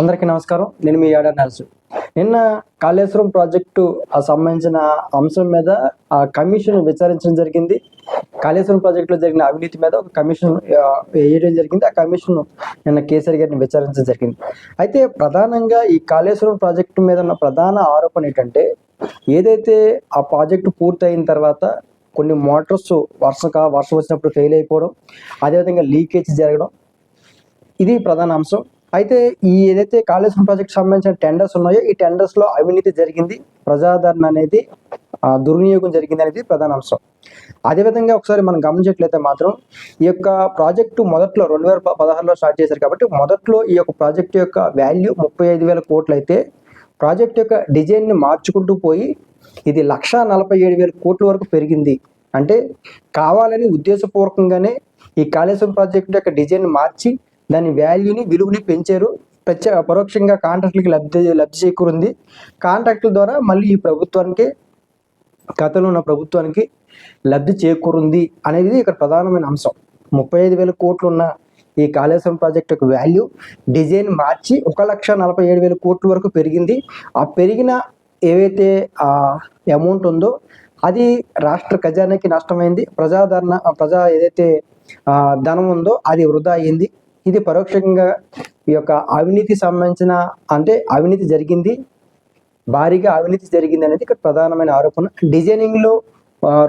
అందరికీ నమస్కారం. నేను మీ ఏడా నర్సు. నిన్న కాళేశ్వరం ప్రాజెక్టు సంబంధించిన అంశం మీద ఆ కమిషన్ విచారించడం జరిగింది. కాళేశ్వరం ప్రాజెక్టులో జరిగిన అవినీతి మీద ఒక కమిషన్ వేయడం జరిగింది. ఆ కమిషన్ నిన్న కేసీఆర్ గారిని విచారించడం జరిగింది. అయితే ప్రధానంగా ఈ కాళేశ్వరం ప్రాజెక్టు మీద ఉన్న ప్రధాన ఆరోపణ ఏంటంటే ఏదైతే ఆ ప్రాజెక్టు పూర్తయిన తర్వాత కొన్ని మోటార్స్ వర్షం వర్షం వచ్చినప్పుడు ఫెయిల్ అయిపోవడం అదేవిధంగా లీకేజ్ జరగడం ఇది ప్రధాన అంశం. అయితే ఈ ఏదైతే కాళేశ్వరం ప్రాజెక్ట్ సంబంధించిన టెండర్స్ ఉన్నాయో ఈ టెండర్స్లో అవినీతి జరిగింది. ప్రజాదరణ అనేది దుర్వినియోగం జరిగింది అనేది ప్రధాన అంశం. అదేవిధంగా ఒకసారి మనం గమనించట్లయితే మాత్రం ఈ యొక్క ప్రాజెక్టు మొదట్లో రెండు వేల పదహారులో స్టార్ట్ చేశారు కాబట్టి మొదట్లో ఈ యొక్క ప్రాజెక్టు యొక్క వాల్యూ ముప్పై ఐదు వేల కోట్లు అయితే ప్రాజెక్ట్ యొక్క డిజైన్ని మార్చుకుంటూ పోయి ఇది లక్ష నలభై ఏడు వేల కోట్ల వరకు పెరిగింది. అంటే కావాలని ఉద్దేశపూర్వకంగానే ఈ కాళేశ్వరం ప్రాజెక్ట్ యొక్క డిజైన్ మార్చి దాని వాల్యూని విలువని పెంచారు. ప్రత్యేక పరోక్షంగా కాంట్రాక్టులకి లబ్ధి లబ్ధి చేకూరింది. కాంట్రాక్టుల ద్వారా మళ్ళీ ఈ ప్రభుత్వానికి గతంలో ఉన్న ప్రభుత్వానికి లబ్ధి చేకూరింది అనేది ఇక్కడ ప్రధానమైన అంశం. ముప్పై ఐదు వేల కోట్లు ఉన్న ఈ కాళేశ్వరం ప్రాజెక్ట్ యొక్క వాల్యూ డిజైన్ మార్చి ఒక లక్ష నలభై ఏడు వేల కోట్ల వరకు పెరిగింది. ఆ పెరిగిన ఏవైతే అమౌంట్ ఉందో అది రాష్ట్ర ఖజానాకి నష్టమైంది. ప్రజాదరణ ప్రజా ఏదైతే ధనం ఉందో అది వృధా అయింది. ఇది పరోక్షంగా ఈ యొక్క అవినీతి సంబంధించిన అంటే అవినీతి జరిగింది. భారీగా అవినీతి జరిగింది అనేది ఇక్కడ ప్రధానమైన ఆరోపణ. డిజైనింగ్లో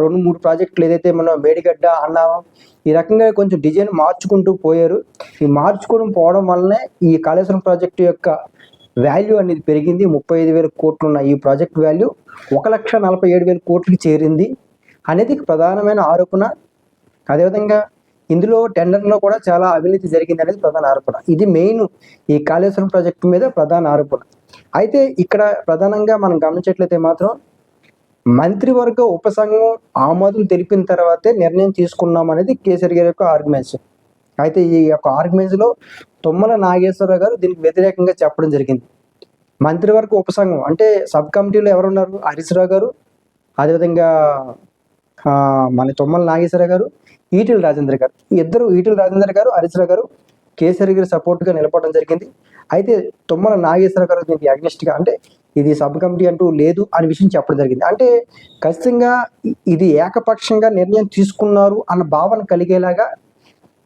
రెండు మూడు ప్రాజెక్టులు ఏదైతే మనం మేడిగడ్డ అన్నామో ఈ రకంగా కొంచెం డిజైన్ మార్చుకుంటూ పోయారు. ఈ మార్చుకోవడం పోవడం వల్లనే ఈ కాళేశ్వరం ప్రాజెక్టు యొక్క వాల్యూ అనేది పెరిగింది. ముప్పై ఐదు వేల కోట్లు ఉన్న ఈ ప్రాజెక్ట్ వాల్యూ ఒక లక్ష నలభై ఏడు వేల కోట్లకి చేరింది అనేది ప్రధానమైన ఆరోపణ. అదేవిధంగా ఇందులో టెండర్లో కూడా చాలా అవినీతి జరిగింది అనేది ప్రధాన ఆరోపణ. ఇది మెయిన్ ఈ కాళేశ్వరం ప్రాజెక్టు మీద ప్రధాన ఆరోపణ. అయితే ఇక్కడ ప్రధానంగా మనం గమనించట్లయితే మాత్రం మంత్రివర్గ ఉపసంఘం ఆమోదం తెలిపిన తర్వాతే నిర్ణయం తీసుకున్నాం అనేది కేసీఆర్ గారి యొక్క ఆర్గ్యుమెంట్స్. అయితే ఈ యొక్క ఆర్గ్యుమెంట్స్లో తుమ్మల నాగేశ్వరరావు గారు దీనికి వ్యతిరేకంగా చెప్పడం జరిగింది. మంత్రివర్గ ఉపసంఘం అంటే సబ్ కమిటీలో ఎవరున్నారు? హరీష్ రావు గారు. అదేవిధంగా మన తుమ్మల నాగేశ్వర గారు ఈటెల రాజేంద్ర గారు ఇద్దరు ఈటెల రాజేంద్ర గారు హరీష్ గారు కేసరి గారి సపోర్ట్గా నిలబడడం జరిగింది. అయితే తుమ్మల నాగేశ్వర గారు దీనికి అగ్నిస్ట్గా అంటే ఇది సబ్ కమిటీ అంటూ లేదు అనే విషయం చెప్పడం జరిగింది. అంటే ఖచ్చితంగా ఇది ఏకపక్షంగా నిర్ణయం తీసుకున్నారు అన్న భావన కలిగేలాగా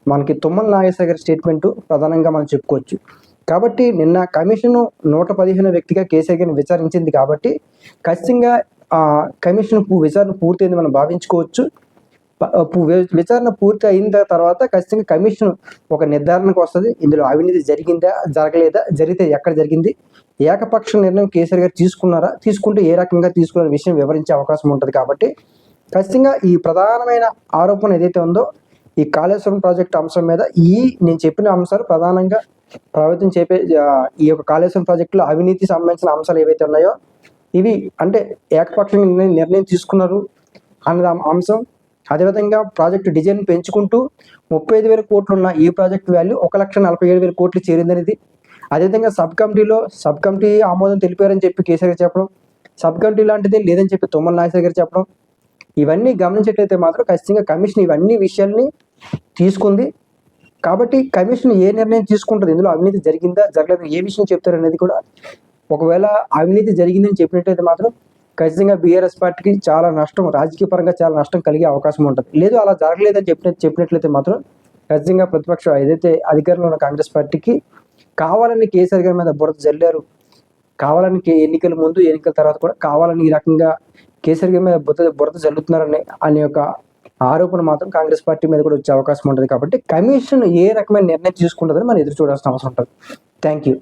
మనకి తుమ్మల నాగేశ్వర గారి స్టేట్మెంట్ ప్రధానంగా మనం చెప్పుకోవచ్చు. కాబట్టి నిన్న కమిషన్ నూట పదిహేను వ్యక్తిగా కేసీఆర్ గారిని విచారించింది కాబట్టి ఖచ్చితంగా కమిషన్ విచారణ పూర్తయింది మనం భావించుకోవచ్చు. విచారణ పూర్తి అయిన తర్వాత ఖచ్చితంగా కమిషన్ ఒక నిర్ధారణకు వస్తుంది. ఇందులో అవినీతి జరిగిందా జరగలేదా జరిగితే ఎక్కడ జరిగింది ఏకపక్ష నిర్ణయం కేసీఆర్ గారు తీసుకున్నారా తీసుకుంటే ఏ రకంగా తీసుకున్న విషయం వివరించే అవకాశం ఉంటుంది కాబట్టి ఖచ్చితంగా ఈ ప్రధానమైన ఆరోపణ ఏదైతే ఉందో ఈ కాళేశ్వరం ప్రాజెక్ట్ అంశం మీద ఈ నేను చెప్పిన అంశాలు ప్రధానంగా ప్రభుత్వం చెప్పే ఈ యొక్క కాళేశ్వరం ప్రాజెక్టులో అవినీతి సంబంధించిన అంశాలు ఏవైతే ఉన్నాయో ఇవి అంటే ఏకపక్షంగా నిర్ణయం- తీసుకున్నారు అన్నది అంశం. అదేవిధంగా ప్రాజెక్టు డిజైన్ పెంచుకుంటూ ముప్పై ఐదు వేల కోట్లు ఉన్న ఈ ప్రాజెక్ట్ వాల్యూ ఒక లక్ష నలభై ఏడు వేల కోట్లు చేరిందనేది. అదేవిధంగా సబ్ కమిటీలో సబ్ కమిటీ ఆమోదం తెలిపారని చెప్పి కేసీఆర్ గారు చెప్పడం. సబ్ కమిటీ లాంటిది లేదని చెప్పి తుమ్మల నాగేశ్వర గారు చెప్పడం. ఇవన్నీ గమనించేటైతే మాత్రం ఖచ్చితంగా కమిషన్ ఇవన్నీ విషయాల్ని తీసుకుంది. కాబట్టి కమిషన్ ఏ నిర్ణయం తీసుకుంటుంది? ఇందులో అవినీతి జరిగిందా? జరగలేదు? ఏ విషయం చెప్తారు అనేది కూడా ఒకవేళ అవినీతి జరిగిందని చెప్పినట్టయితే మాత్రం ఖచ్చితంగా బీఆర్ఎస్ పార్టీకి చాలా నష్టం రాజకీయ పరంగా చాలా నష్టం కలిగే అవకాశం ఉంటుంది. లేదు అలా జరగలేదని చెప్పిన చెప్పినట్లయితే మాత్రం ఖచ్చితంగా ప్రతిపక్షం ఏదైతే అధికారంలో ఉన్న కాంగ్రెస్ పార్టీకి కావాలని కేసీఆర్ గారి మీద బురద జల్లారు కావాలని ఎన్నికల ముందు ఎన్నికల తర్వాత కూడా కావాలని ఈ రకంగా కేసీఆర్ గారి మీద బురద బురద జల్లుతున్నారని అనే ఒక ఆరోపణ మాత్రం కాంగ్రెస్ పార్టీ మీద కూడా వచ్చే అవకాశం ఉంటుంది. కాబట్టి కమిషన్ ఏ రకమైన నిర్ణయం తీసుకుంటుందని మనం ఎదురు చూడాల్సిన అవసరం ఉంటుంది. Thank you